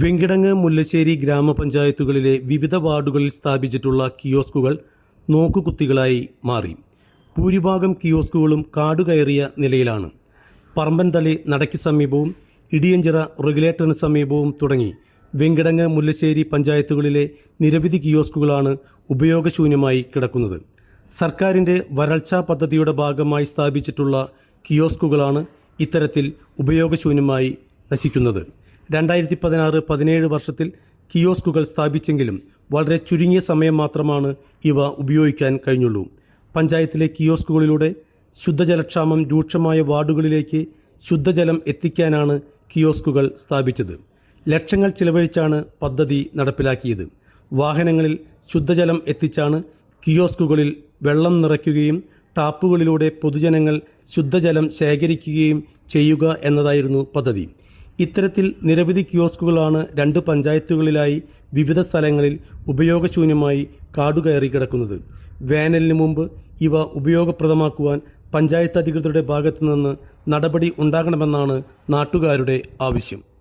വെങ്കിടങ്ങ് മുല്ലശ്ശേരി ഗ്രാമപഞ്ചായത്തുകളിലെ വിവിധ വാർഡുകളിൽ സ്ഥാപിച്ചിട്ടുള്ള കിയോസ്കുകൾ നോക്കുകുത്തികളായി മാറി. ഭൂരിഭാഗം കിയോസ്കുകളും കാടുകയറിയ നിലയിലാണ്. പറമ്പൻതളി നടയ്ക്ക് സമീപവും ഇടിയഞ്ചിറ റെഗുലേറ്ററിന് സമീപവും തുടങ്ങി. വെങ്കിടങ്ങ് മുല്ലശ്ശേരി പഞ്ചായത്തുകളിലെ നിരവധി കിയോസ്കുകളാണ് ഉപയോഗശൂന്യമായി കിടക്കുന്നത്. സർക്കാരിന്റെ വരൾച്ചാ പദ്ധതിയുടെ ഭാഗമായി സ്ഥാപിച്ചിട്ടുള്ള കിയോസ്കുകളാണ് ഇത്തരത്തിൽ ഉപയോഗശൂന്യമായി നശിക്കുന്നത്. രണ്ടായിരത്തി പതിനാറ് പതിനേഴ് വർഷത്തിൽ കിയോസ്കുകൾ സ്ഥാപിച്ചെങ്കിലും വളരെ ചുരുങ്ങിയ സമയം മാത്രമാണ് ഇവ ഉപയോഗിക്കാൻ കഴിഞ്ഞുള്ളൂ. പഞ്ചായത്തിലെ കിയോസ്കുകളിലൂടെ ശുദ്ധജലക്ഷാമം രൂക്ഷമായ വാർഡുകളിലേക്ക് ശുദ്ധജലം എത്തിക്കാനാണ് കിയോസ്കുകൾ സ്ഥാപിച്ചത്. ലക്ഷങ്ങൾ ചിലവഴിച്ചാണ് പദ്ധതി നടപ്പിലാക്കിയത്. വാഹനങ്ങളിൽ ശുദ്ധജലം എത്തിച്ചാണ് കിയോസ്കുകളിൽ വെള്ളം നിറയ്ക്കുകയും ടാപ്പുകളിലൂടെ പൊതുജനങ്ങൾ ശുദ്ധജലം ശേഖരിക്കുകയും ചെയ്യുക എന്നതായിരുന്നു പദ്ധതി. ഇത്തരത്തിൽ നിരവധി കിയോസ്കുകളാണ് രണ്ട് പഞ്ചായത്തുകളിലായി വിവിധ സ്ഥലങ്ങളിൽ ഉപയോഗശൂന്യമായി കാടുകയറി കിടക്കുന്നത്. വേനലിന് മുമ്പ് ഇവ ഉപയോഗപ്രദമാക്കുവാൻ പഞ്ചായത്ത് അധികൃതരുടെ ഭാഗത്തു നിന്ന് നടപടി ഉണ്ടാകണമെന്നാണ് നാട്ടുകാരുടെ ആവശ്യം.